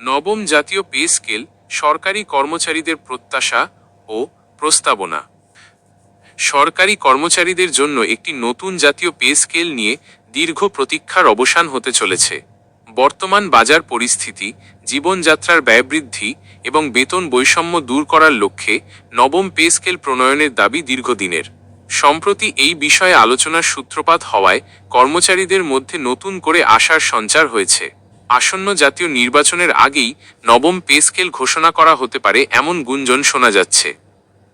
নবম জাতীয় pay scale সরকারি কর্মচারীদের প্রত্যাশা ও প্রস্তাবনা। সরকারি কর্মচারীদের জন্য একটি নতুন জাতীয় পে স্কেল নিয়ে দীর্ঘ প্রতীক্ষার অবসান হতে চলেছে। বর্তমান বাজার পরিস্থিতি, জীবনযাত্রার ব্যয় বৃদ্ধি এবং বেতন বৈষম্য দূর করার লক্ষ্যে নবম পে স্কেল প্রণয়নের দাবি দীর্ঘদিনের। সম্প্রতি এই বিষয়ে আলোচনার সূত্রপাত হওয়ায় কর্মচারীদের মধ্যে নতুন করে আশার সঞ্চার হয়েছে। আসন্ন জাতীয় নির্বাচনের আগেই নবম পে স্কেল ঘোষণা করা হতে পারে এমন গুঞ্জন শোনা যাচ্ছে।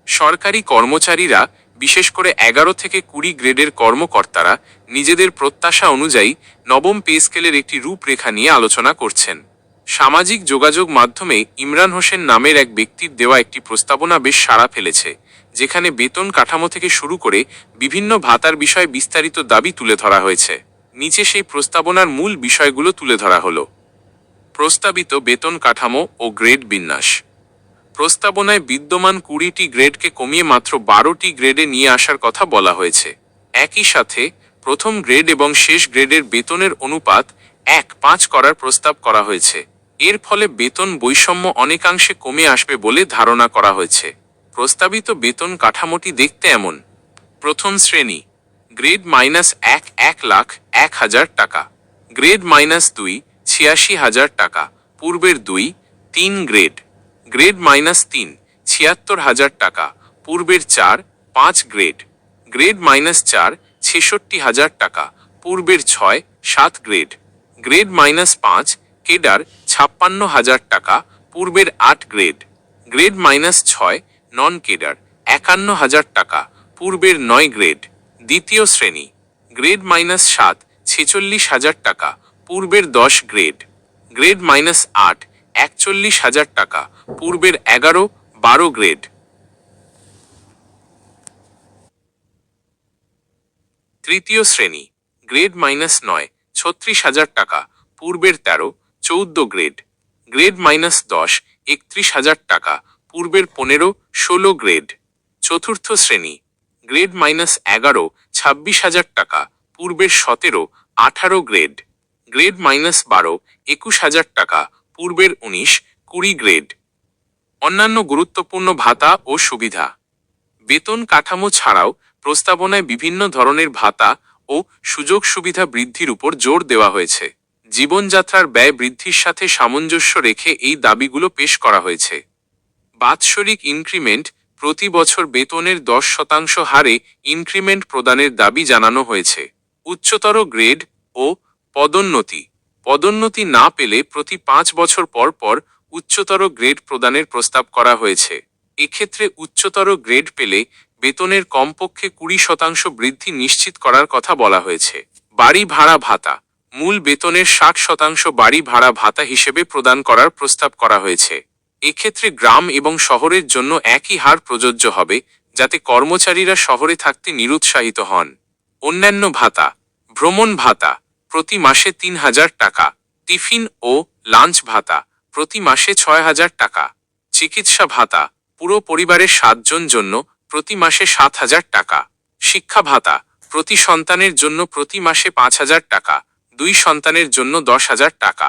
সরকারি কর্মচারীরা, বিশেষ করে এগারো থেকে কুড়ি গ্রেডের কর্মকর্তারা, নিজেদের প্রত্যাশা অনুযায়ী নবম পে স্কেলের একটি রূপরেখা নিয়ে আলোচনা করছেন। সামাজিক যোগাযোগ মাধ্যমে ইমরান হোসেন নামের এক ব্যক্তির দেওয়া একটি প্রস্তাবনা বেশ সাড়া ফেলেছে, যেখানে বেতন কাঠামো থেকে শুরু করে বিভিন্ন ভাতার বিষয়ে বিস্তারিত দাবি তুলে ধরা হয়েছে। নিচে সেই প্রস্তাবনার মূল বিষয়গুলো তুলে ধরা হলো। প্রস্তাবিত বেতন কাঠামো ও গ্রেড বিন্যাস। প্রস্তাবনায় বিদ্যমান কুড়িটি গ্রেডকে কমিয়ে মাত্র বারোটি গ্রেডে নিয়ে আসার কথা বলা হয়েছে। একই সাথে প্রথম গ্রেড এবং শেষ গ্রেডের বেতনের অনুপাত এক পাঁচ করার প্রস্তাব করা হয়েছে। এর ফলে বেতন বৈষম্য অনেকাংশে কমে আসবে বলে ধারণা করা হয়েছে। প্রস্তাবিত বেতন কাঠামোটি দেখতে এমন। প্রথম শ্রেণি গ্রেড মাইনাস এক এক লাখ, এক হাজার টাকা। গ্রেড মাইনাস দুই, ছিয়াশি হাজার টাকা। পূর্বের দুই, তিন গ্রেড। গ্রেড মাইনাস তিন, ছিয়াত্তর হাজার টাকা। পূর্বের চার, পাঁচ গ্রেড। গ্রেড মাইনাস চার, ছেষট্টি হাজার টাকা। পূর্বের ছয়, সাত গ্রেড। গ্রেড মাইনাস পাঁচ, কেডার, ছাপ্পান্ন হাজার টাকা। পূর্বের আট গ্রেড। গ্রেড মাইনাস ছয় নন কেডার একান্ন হাজার টাকা। পূর্বের নয় গ্রেড। দ্বিতীয় শ্রেণি, গ্রেড মাইনাস সাত, ছেচল্লিশ হাজার টাকা, পূর্বের দশ গ্রেড। গ্রেড মাইনাস আট, একচল্লিশ হাজার টাকা, পূর্বের এগারো, বারো গ্রেড। তৃতীয় শ্রেণি, গ্রেড মাইনাস নয়, ছত্রিশ হাজার টাকা, পূর্বের তেরো, চৌদ্দ গ্রেড। গ্রেড মাইনাস দশ, একত্রিশ হাজার টাকা, পূর্বের পনেরো, ষোলো গ্রেড। চতুর্থ শ্রেণি গ্রেড মাইনাস এগারো, ছাব্বিশ হাজার টাকা, পূর্বের সতেরো, আঠারো গ্রেড গ্রেড মাইনাস বারো, একুশ হাজার টাকা, পূর্বের উনিশ, কুড়ি গ্রেড অন্যান্য গুরুত্বপূর্ণ ভাতা ও সুবিধা। বেতন কাঠামো ছাড়াও প্রস্তাবনায় বিভিন্ন ধরনের ভাতা ও সুযোগ সুবিধা বৃদ্ধির উপর জোর দেওয়া হয়েছে। জীবনযাত্রার ব্যয় বৃদ্ধির সাথে সামঞ্জস্য রেখে এই দাবিগুলো পেশ করা হয়েছে। বাৎসরিক ইনক্রিমেন্ট প্রতি বছর বেতনের দশ শতাংশ হারে ইনক্রিমেন্ট প্রদানের দাবি জানানো হয়েছে। উচ্চতর গ্রেড ও পদোন্নতি। পদোন্নতি না পেলে প্রতি পাঁচ বছর পর পর উচ্চতর গ্রেড প্রদানের প্রস্তাব করা হয়েছে। এক্ষেত্রে উচ্চতর গ্রেড পেলে বেতনের কমপক্ষে কুড়ি শতাংশ বৃদ্ধি নিশ্চিত করার কথা বলা হয়েছে। বাড়ি ভাড়া ভাতা। মূল বেতনের ষাট শতাংশ বাড়ি ভাড়া ভাতা হিসেবে প্রদান করার প্রস্তাব করা হয়েছে। এক্ষেত্রে গ্রাম এবং শহরের জন্য একই হার প্রযোজ্য হবে, যাতে কর্মচারীরা শহরে থাকতে নিরুৎসাহিত হন। অন্যান্য ভাতা, ভ্রমণ ভাতা, প্রতি মাসে তিন হাজার টাকা, টিফিন ও লাঞ্চ ভাতা, প্রতি মাসে ছয় হাজার টাকা। চিকিৎসা ভাতা, পুরো পরিবারের সাতজন জন্য প্রতি মাসে সাত হাজার টাকা। শিক্ষা ভাতা, প্রতি সন্তানের জন্য প্রতি মাসে পাঁচ হাজার টাকা, দুই সন্তানের জন্য দশ হাজার টাকা।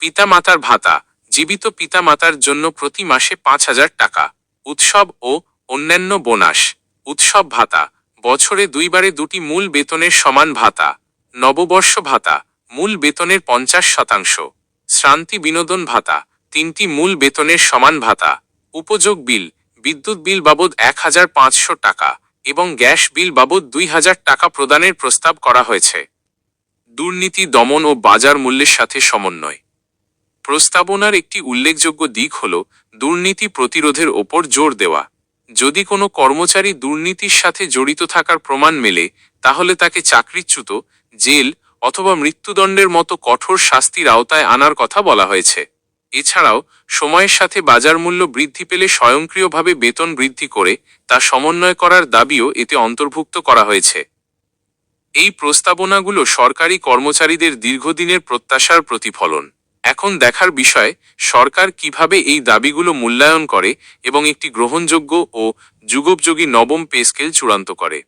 পিতামাতার ভাতা জীবিত পিতামাতার জন্য প্রতি মাসে পাঁচ হাজার টাকা, উৎসব ও অন্যান্য বোনাস, উৎসব ভাতা, বছরে দুইবারে দুটি মূল বেতনের সমান ভাতা, নববর্ষ ভাতা, মূল বেতনের পঞ্চাশ শতাংশ, শ্রান্তি বিনোদন ভাতা, তিনটি মূল বেতনের সমান ভাতা, উপযোগ বিল, বিদ্যুৎ বিল বাবদ এক হাজার পাঁচশো টাকা এবং গ্যাস বিল বাবদ দুই হাজার টাকা প্রদানের প্রস্তাব করা হয়েছে। দুর্নীতি দমন ও বাজার মূল্যের সাথে সমন্বয়। প্রস্তাবনার একটি উল্লেখযোগ্য দিক হল দুর্নীতি প্রতিরোধের ওপর জোর দেওয়া। যদি কোনো কর্মচারী দুর্নীতির সাথে জড়িত থাকার প্রমাণ মেলে, তাহলে তাকে চাকরিচ্যুত, জেল অথবা মৃত্যুদণ্ডের মতো কঠোর শাস্তির আওতায় আনার কথা বলা হয়েছে। এছাড়াও, সময়ের সাথে বাজার মূল্য বৃদ্ধি পেলে স্বয়ংক্রিয়ভাবে বেতন বৃদ্ধি করে তা সমন্বয় করার দাবিও এতে অন্তর্ভুক্ত করা হয়েছে। এই প্রস্তাবনাগুলো সরকারি কর্মচারীদের দীর্ঘদিনের প্রত্যাশার প্রতিফলন। এখন দেখার বিষয়, সরকার কীভাবে এই দাবিগুলো মূল্যায়ন করে এবং একটি গ্রহণযোগ্য ও যুগোপযোগী নবম পে স্কেল চূড়ান্ত করে।